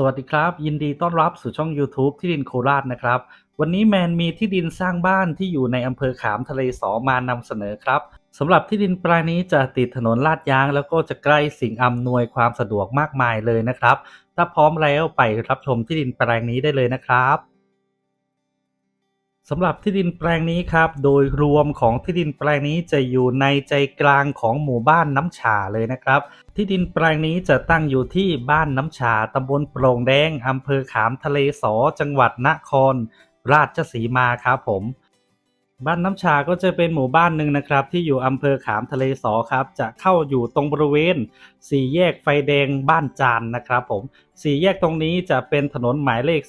สวัสดีครับ ยินดีต้อนรับสู่ช่อง YouTube ที่ดินโคราชนะครับ วันนี้แมนมีที่ดินสร้างบ้านที่อยู่ในอำเภอขามทะเลสอมานำเสนอครับสำหรับที่ดินแปลงนี้จะติดถนนลาดยาง แล้วก็จะใกล้สิ่งอำนวยความสะดวกมากมายเลยนะครับ ถ้าพร้อมแล้วไปรับชมที่ดินแปลงนี้ได้เลยนะครับ สำหรับที่ดินแปลงนี้ครับ โดยรวมของที่ดินแปลงนี้จะอยู่ในใจกลางของหมู่บ้านน้ำฉาเลยนะครับ ที่ดินแปลงนี้จะตั้งอยู่ที่บ้านน้ำฉาตำบลโปร่งแดงอำเภอขามทะเลสอจังหวัดนคร ราชสีมาครับผม บ้านน้ำชาก็จะเป็นหมู่บ้านหนึ่งนะครับ ที่อยู่อำเภอขามทะเลสอครับ จะเข้าอยู่ตรงบริเวณสี่แยกไฟแดงบ้านจานนะครับ ผมสี่แยกตรงนี้จะเป็นถนนหมายเลข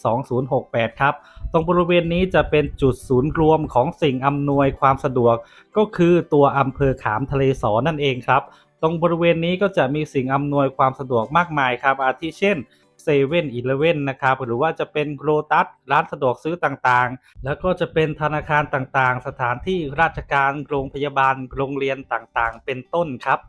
2068 ครับ ตรงบริเวณนี้จะเป็นจุดศูนย์รวมของสิ่งอำนวยความสะดวก ก็คือตัวอำเภอขามทะเลสอนั่นเองครับ ตรงบริเวณนี้ก็จะมีสิ่งอำนวยความสะดวกมากมายครับ อาทิเช่น เซเว่นอีเลเว่นนะครับ หรือว่าจะเป็นโรตัสร้านสะดวกซื้อต่างๆ แล้วก็จะเป็นธนาคารต่างๆ สถานที่ราชการโรงพยาบาลโรงเรียนต่างๆ เป็นต้นครับ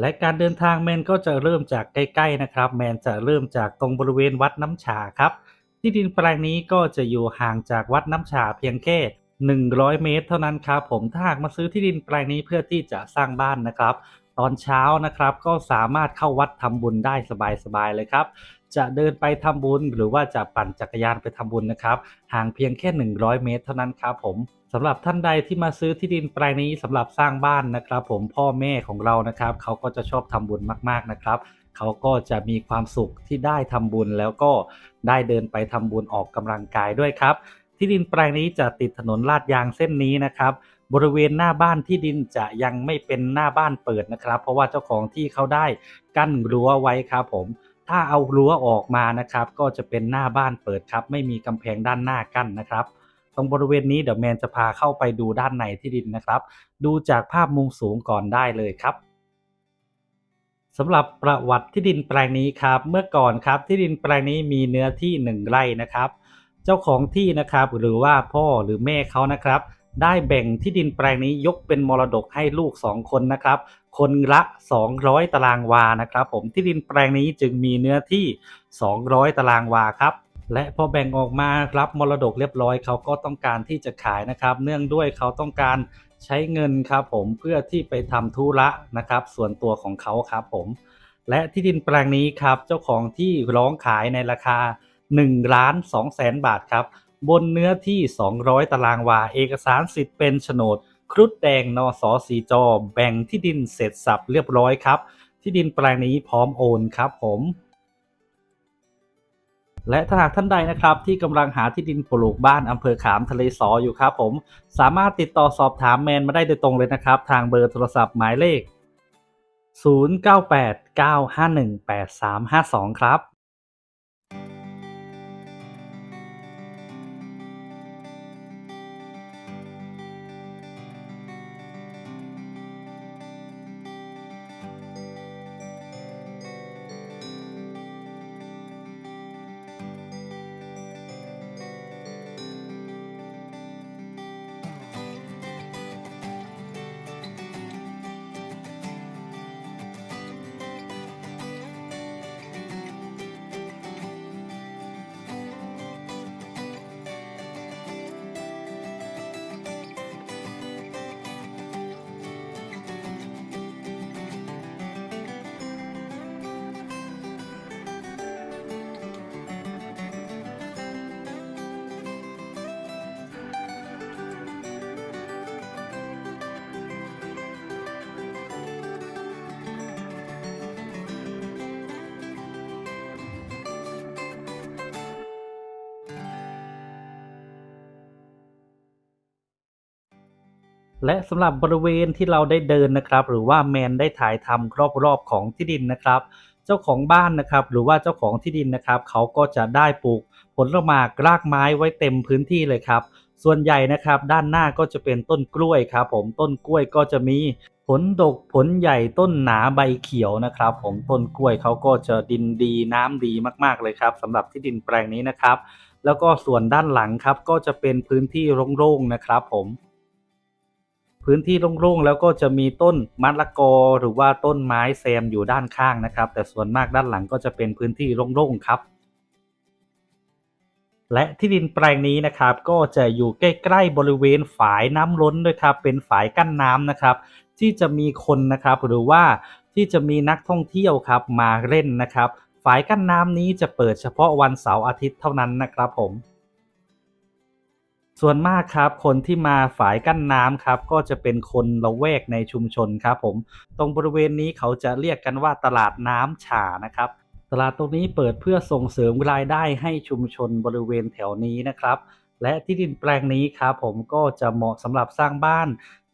และการเดินทางแมนก็จะเริ่มจากใกล้ๆนะครับ แมนจะเริ่มจากตรงบริเวณวัดน้ำฉาครับที่ดินแปลงนี้ก็จะอยู่ห่างจากวัดน้ำฉาเพียงแค่ 100 เมตร เท่านั้นครับผมถ้าหากมาซื้อที่ดินแปลงนี้เพื่อที่จะสร้างบ้านนะครับ อนเช้านะครับ ก็สามารถเข้าวัดทำบุญได้สบายๆเลยครับ จะเดินไปทำบุญหรือว่าจะปั่นจักรยานไปทำบุญนะครับ ห่างเพียงแค่ 100 เมตรเท่านั้นครับผมสำหรับท่านใดที่มาซื้อที่ดินแปลงนี้สำหรับสร้างบ้านนะครับ ผมพ่อแม่ของเรานะครับเขาก็จะชอบทำบุญมาก ๆนะครับเขาก็จะมีความสุขที่ได้ทำบุญแล้วก็ได้เดินไปทำบุญออกกำลังกายด้วยครับ ที่ดินแปลงนี้จะติดถนนลาดยางเส้นนี้นะครับ บริเวณหน้าบ้านที่ดินจะยังไม่เป็นหน้าบ้านเปิดนะครับ เพราะว่าเจ้าของที่เขาได้กั้นรั้วไว้ครับผม ถ้าเอารั้วออกมานะครับ ก็จะเป็นหน้าบ้านเปิดครับ ไม่มีกำแพงด้านหน้ากั้นนะครับตรงบริเวณนี้เดี๋ยวแมนจะพาเข้าไปดูด้านในที่ดินนะครับ ดูจากภาพมุมสูงก่อนได้เลยครับสำหรับประวัติที่ดินแปลงนี้ครับ เมื่อก่อนครับที่ดินแปลงนี้มีเนื้อที่หนึ่งไร่นะครับ เจ้าของที่นะครับหรือว่าพ่อหรือแม่เขานะครับ ได้แบ่งที่ดินแปลงนี้ยกเป็นมรดกให้ลูก 2 คนนะครับ คนละ 200 ตารางวานะครับ ผมที่ดินแปลงนี้จึงมีเนื้อที่ 200 ตารางวาครับ และพอแบ่งออกมารับมรดกเรียบร้อยเขาก็ต้องการที่จะขายนะครับ เนื่องด้วยเขาต้องการใช้เงินครับผมเพื่อที่ไปทำธุระนะครับ ส่วนตัวของเขาครับผม และที่ดินแปลงนี้ครับเจ้าของที่ร้องขายในราคา1ล้าน2แสนบาทครับ บนเนื้อที่ 200 ตารางวา เอกสารสิทธิ์เป็นโฉนด ครุฑแดงนอสอสีจอ แบ่งที่ดินเสร็จสับเรียบร้อยครับ ที่ดินแปลงนี้พร้อมโอนครับผมและถ้าหากท่านใดนะครับที่กำลังหาที่ดินปลูกบ้านอำเภอขามทะเลสออยู่ครับผม สามารถติดต่อสอบถามแมนมาได้โดยตรงเลยนะครับ ทางเบอร์โทรศัพท์หมายเลข 0989518352 ครับ และสำหรับบริเวณที่เราได้เดินนะครับ หรือว่าแมนได้ถ่ายทำรอบๆของที่ดินนะครับ เจ้าของบ้านนะครับ หรือว่าเจ้าของที่ดินนะครับ เขาก็จะได้ปลูกผลหมากรากไม้ไว้เต็มพื้นที่เลยครับ ส่วนใหญ่นะครับ ด้านหน้าก็จะเป็นต้นกล้วยครับ ผมต้นกล้วยก็จะมีผลดกผลใหญ่ต้นหนาใบเขียวนะครับ ผมต้นกล้วยเขาก็จะดินดีน้ำดีมากๆเลยครับสำหรับที่ดินแปลงนี้นะครับ แล้วก็ส่วนด้านหลังครับก็จะเป็นพื้นที่โล่งๆนะครับ ผม พื้นที่โล่งๆแล้วก็จะมีต้นมะละกอ หรือว่าต้นไม้แซมอยู่ด้านข้างนะครับ แต่ส่วนมากด้านหลังก็จะเป็นพื้นที่โล่งๆครับ และที่ดินแปลงนี้นะครับก็จะอยู่ใกล้ๆบริเวณฝายน้ำล้นด้วยครับเป็นฝายกั้นน้ำนะครับ ที่จะมีคนนะครับหรือว่าที่จะมีนักท่องเที่ยวครับมาเล่นนะครับฝายกั้นน้ำนี้จะเปิดเฉพาะวันเสาร์อาทิตย์เท่านั้นนะครับผม ส่วนมากครับคนที่มาฝายกั้นน้ำครับก็จะเป็นคนละแวกในชุมชนครับผม ตรงบริเวณนี้เขาจะเรียกกันว่าตลาดน้ำฉานะครับ ตลาดตรงนี้เปิดเพื่อส่งเสริมรายได้ให้ชุมชนบริเวณแถวนี้นะครับ และที่ดินแปลงนี้ครับผมก็จะเหมาะสำหรับสร้างบ้าน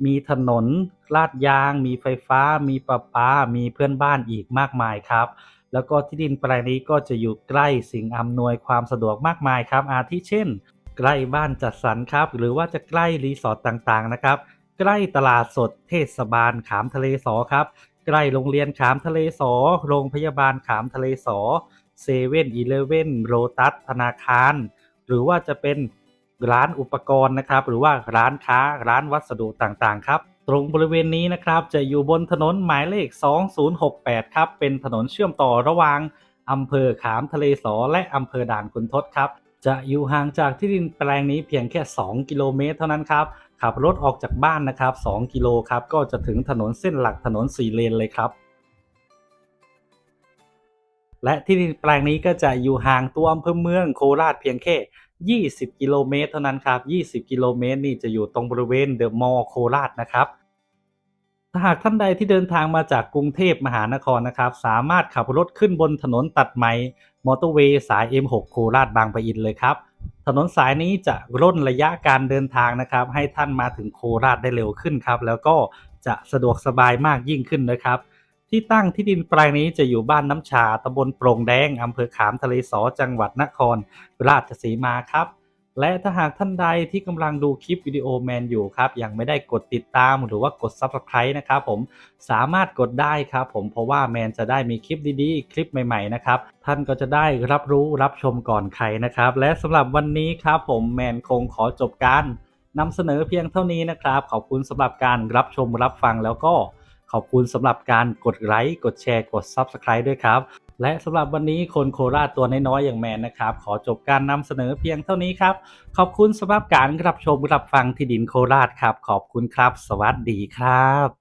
มีถนนลาดยาง มีไฟฟ้า มีประปา มีเพื่อนบ้านอีกมากมายครับแล้วก็ที่ดินแปลงนี้ก็จะอยู่ใกล้สิ่งอำนวยความสะดวกมากมายครับ อาทิเช่น ใกล้บ้านจัดสรรครับ หรือว่าจะใกล้รีสอร์ทต่างๆนะครับ ใกล้ตลาดสดเทศบาลขามทะเลสอครับ ใกล้โรงเรียนขามทะเลสอ โรงพยาบาลขามทะเลสอเซเว่นอีเลเว่นโรตัสธนาคาร หรือว่าจะเป็นร้านอุปกรณ์นะครับ หรือว่าร้านค้าร้านวัสดุต่างๆ ครับตรงบริเวณนี้นะครับจะอยู่บนถนนหมายเลข 2068 ครับ เป็นถนนเชื่อมต่อระหว่างอำเภอขามทะเลสอและอำเภอด่านขุนทดครับ จะอยู่ห่างจากที่ดินแปลงนี้เพียงแค่ 2 กิโลเมตร เท่านั้นครับ ขับรถออกจากบ้านนะครับ 2 กิโลครับ ก็จะถึงถนนเส้นหลักถนน4เลนเลยครับ และที่ดินแปลงนี้ก็จะอยู่ห่างตัวอำเภอเมืองโคราชเพียงแค่ 20 กิโลเมตร เท่านั้นครับ 20 กิโลเมตรนี่จะอยู่ตรงบริเวณเดอะมอลล์โคราชนะครับ หากท่านใดที่เดินทางมาจากกรุงเทพมหานครนะครับ สามารถขับรถขึ้นบนถนนตัดใหม่มอเตอร์เวย์สาย M6 โคราชบางปะอินเลยครับ ถนนสายนี้จะร่นระยะการเดินทางนะครับ ให้ท่านมาถึงโคราชได้เร็วขึ้นครับ แล้วก็จะสะดวกสบายมากยิ่งขึ้นนะครับ ที่ตั้งที่ดินแปลงนี้จะอยู่บ้านน้ำชาตำบลโปร่งแดงอำเภอขามทะเลสอจังหวัดนครราชสีมาครับ และถ้าหากท่านใดที่กำลังดูคลิปวิดีโอแมนอยู่ครับยังไม่ได้กดติดตามหรือว่ากด Subscribe นะครับผมสามารถกดได้ครับผมเพราะว่าแมนจะได้มีคลิปดีๆ คลิปใหม่ๆนะครับท่านก็จะได้รับรู้รับชมก่อนใครนะครับและสำหรับวันนี้ครับผมแมนคงขอจบการนำเสนอเพียงเท่านี้นะครับ ขอบคุณสำหรับการรับชมรับฟังแล้วก็ ขอบคุณสำหรับการกดไลค์ กดแชร์ กด Subscribe ด้วยครับ และสำหรับวันนี้คนโคราชตัวน้อยๆอย่างแมนนะครับ ขอจบการนำเสนอเพียงเท่านี้ครับ ขอบคุณสำหรับการรับชมรับฟังที่ดินโคราชครับ ขอบคุณครับ สวัสดีครับ